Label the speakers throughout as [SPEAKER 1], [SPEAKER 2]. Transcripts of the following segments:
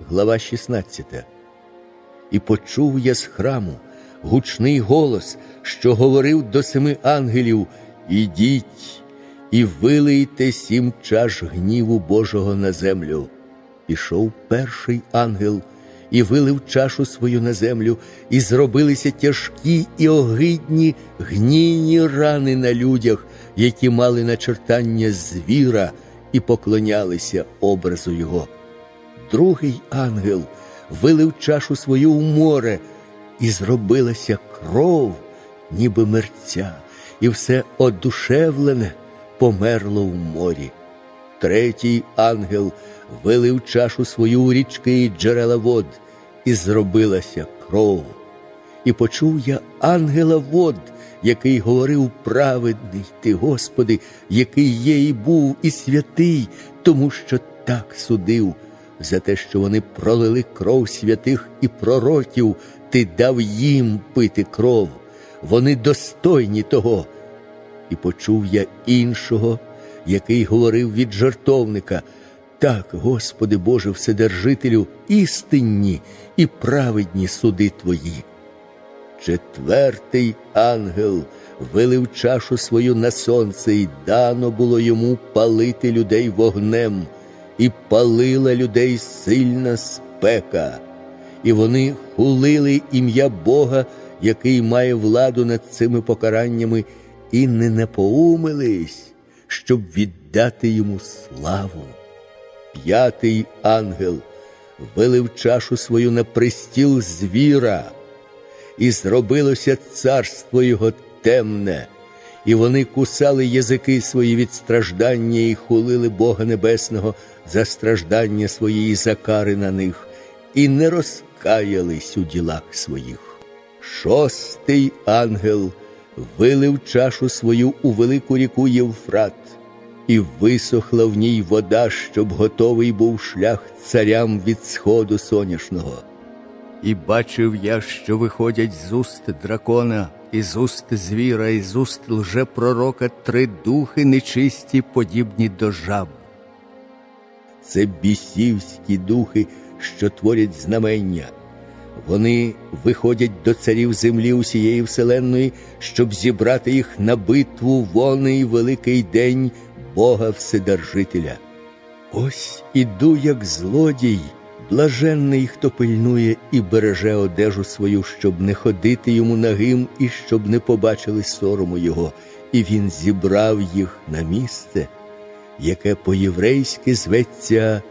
[SPEAKER 1] глава 16. І почув я з храму гучний голос, що говорив до семи ангелів: Ідіть і вилийте сім чаш гніву Божого на землю. Пішов перший ангел і вилив чашу свою на землю, і зробилися тяжкі і огидні гнійні рани на людях, які мали начертання звіра і поклонялися образу його. Другий ангел вилив чашу свою у море, і зробилася кров, ніби мерця, і все одушевлене померло в морі. Третій ангел вилив чашу свою у річки і джерела вод, і зробилася кров. І почув я ангела вод, який говорив праведний ти, Господи, який є і був, і святий, тому що так судив. За те, що вони пролили кров святих і пророків, ти дав їм пити кров. Вони достойні того. І почув я іншого, який говорив від жартовника. Так, Господи Боже, Вседержителю, істинні і праведні суди Твої. Четвертий ангел вилив чашу свою на сонце, і дано було йому палити людей вогнем, і палила людей сильна спека, і вони хулили ім'я Бога, який має владу над цими покараннями, і не напоумились, щоб віддати йому славу. П'ятий ангел вилив чашу свою на пристіл звіра, і зробилося царство його темне, і вони кусали язики свої від страждання і хулили Бога Небесного за страждання свої і за кари на них, і не розкаялись у ділах своїх. Шостий ангел вилив чашу свою у велику ріку Євфрат, і висохла в ній вода, щоб готовий був шлях царям від сходу соняшного. І бачив я, що виходять з уст дракона, і з уст звіра, і з уст лжепророка три духи нечисті, подібні до жаб. Це бісівські духи, що творять знамення. Вони виходять до царів землі усієї вселенної, щоб зібрати їх на битву воний великий день Бога Вседержителя. Ось іду, як злодій, блаженний, хто пильнує і береже одежу свою, щоб не ходити йому нагим і щоб не побачили сорому його, і він зібрав їх на місце, яке по-єврейськи зветься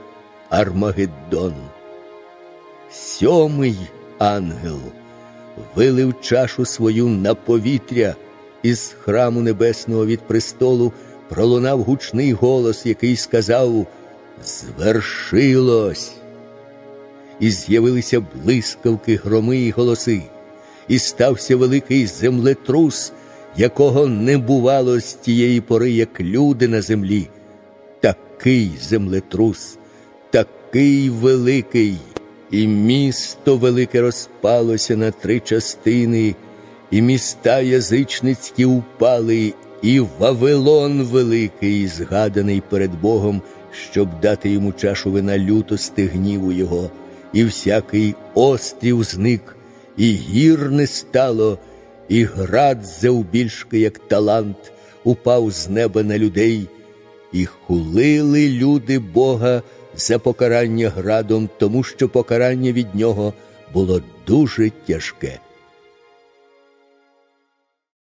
[SPEAKER 1] Армагеддон. Сьомий ангел вилив чашу свою на повітря із храму небесного від престолу пролунав гучний голос, який сказав Звершилось. І з'явилися блискавки, громи і голоси, і стався великий землетрус, якого не бувало з тієї пори, як люди на землі. Такий землетрус, такий великий, і місто велике розпалося на три частини, і міста язичницькі упали, і Вавилон великий, згаданий перед Богом, щоб дати йому чашу вина лютости гніву його, і всякий острів зник, і гір не стало, і град завбільшки, як талант, упав з неба на людей, і хулили люди Бога за покарання градом, тому що покарання від нього було дуже тяжке.